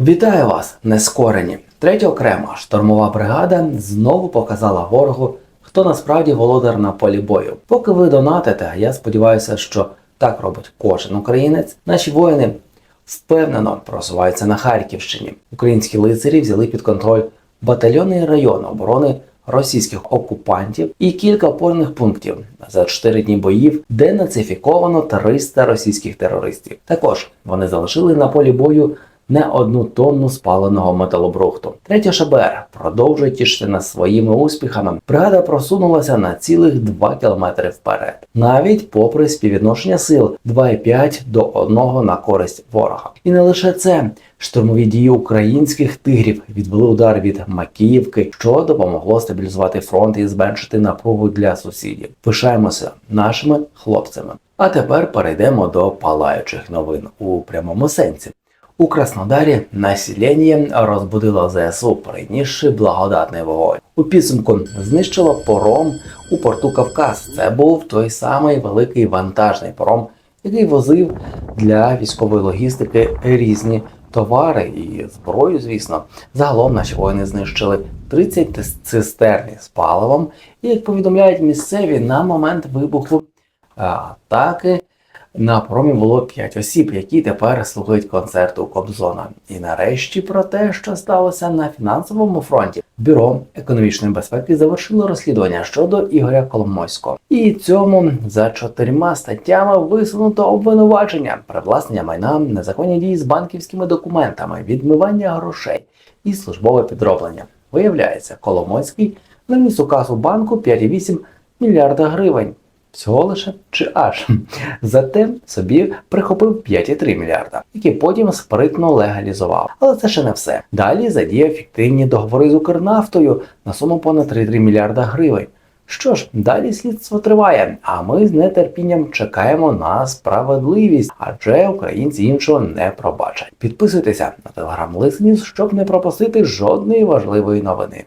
Вітаю вас, нескорені! Третя окрема штурмова бригада знову показала ворогу, хто насправді володар на полі бою. Поки ви донатите, я сподіваюся, що так робить кожен українець. Наші воїни впевнено просуваються на Харківщині. Українські лицарі взяли під контроль батальйонний район оборони російських окупантів і кілька опорних пунктів за 4 дні боїв, де нацифіковано 300 російських терористів. Також вони залишили на полі бою не одну тонну спаленого металобрухту. Третя ШБР продовжує тішити нас своїми успіхами. Бригада просунулася на цілих 2 кілометри вперед, навіть попри співвідношення сил 2,5 до 1 на користь ворога. І не лише це. Штурмові дії українських тигрів відвели удар від Макіївки, що допомогло стабілізувати фронт і зменшити напругу для сусідів. Пишаємося нашими хлопцями. А тепер перейдемо до палаючих новин у прямому сенсі. У Краснодарі населення розбудило ЗСУ, принісши благодатний вогонь. У підсумку знищило пором у порту Кавказ. Це був той самий великий вантажний пором, який возив для військової логістики різні товари і зброю. Звісно, загалом наші воїни знищили 30 цистерні з паливом. І як повідомляють місцеві, на момент вибуху атаки на промі було 5 осіб, які тепер слухають концерт у Кобзона. І нарешті про те, що сталося на фінансовому фронті, бюро економічної безпеки завершило розслідування щодо Ігоря Коломойського. І цьому за чотирма статтями висунуто обвинувачення, привласнення майна, незаконні дії з банківськими документами, відмивання грошей і службове підроблення. Виявляється, Коломойський наніс у касу банку 5,8 мільярда гривень. Всього лише чи аж. Зате собі прихопив 5,3 мільярда, які потім спритно легалізував. Але це ще не все. Далі задіяв фіктивні договори з Укрнафтою на суму понад 3,3 мільярда гривень. Що ж, далі слідство триває, а ми з нетерпінням чекаємо на справедливість, адже українці іншого не пробачать. Підписуйтеся на телеграм Лисніс, щоб не пропустити жодної важливої новини.